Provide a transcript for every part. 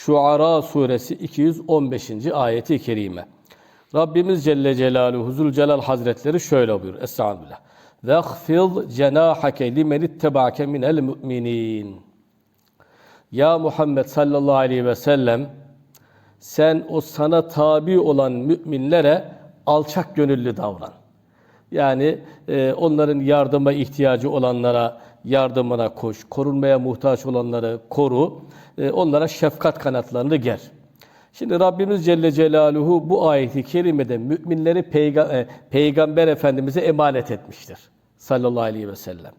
Şuara suresi 215. ayeti kerime. Rabbimiz Celle Celaluhu Zülcelal Hazretleri şöyle buyuruyor. Estağfirullah. وَخْفِضْ جَنَاحَكَ لِمَنِ اتَّبَعَكَ مِنَ الْمُؤْمِنِينَ Ya Muhammed sallallahu aleyhi ve sellem sen o sana tabi olan müminlere alçak gönüllü davran. Yani e, onların yardıma ihtiyacı olanlara yardımına koş, korunmaya muhtaç olanları koru, e, onlara şefkat kanatlarını ger. Şimdi Rabbimiz Celle Celaluhu bu ayeti kerimede müminleri peyga- e, Peygamber Efendimiz'e emanet etmiştir. Sallallahu aleyhi ve sellem.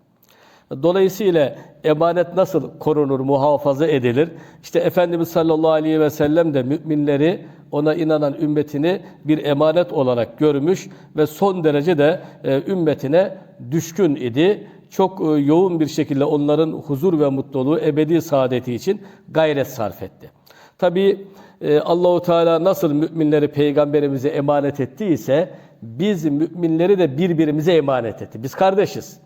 Dolayısıyla emanet nasıl korunur, muhafaza edilir? İşte Efendimiz sallallahu aleyhi ve sellem de müminleri, ona inanan ümmetini bir emanet olarak görmüş ve son derece de e, ümmetine düşkün idi. Çok e, yoğun bir şekilde onların huzur ve mutluluğu, ebedi saadeti için gayret sarf etti. Tabii e, Allahu Teala nasıl müminleri peygamberimize emanet ettiyse biz müminleri de birbirimize emanet etti. Biz kardeşiz.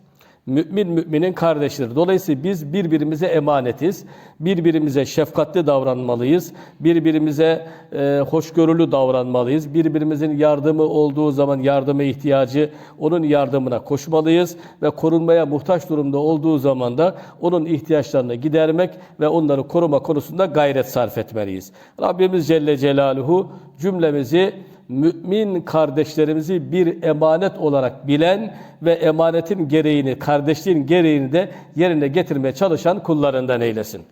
Mümin müminin kardeşidir. Dolayısıyla biz birbirimize emanetiz. Birbirimize şefkatli davranmalıyız. Birbirimize e, hoşgörülü davranmalıyız. Birbirimizin yardımı olduğu zaman yardıma ihtiyacı onun yardımına koşmalıyız ve korunmaya muhtaç durumda olduğu zaman da onun ihtiyaçlarını gidermek ve onları koruma konusunda gayret sarf etmeliyiz. Rabbimiz Celle Celaluhu cümlemizi mümin kardeşlerimizi bir emanet olarak bilen ve emanetin gereğini, kardeşliğin gereğini de yerine getirmeye çalışan kullarından eylesin.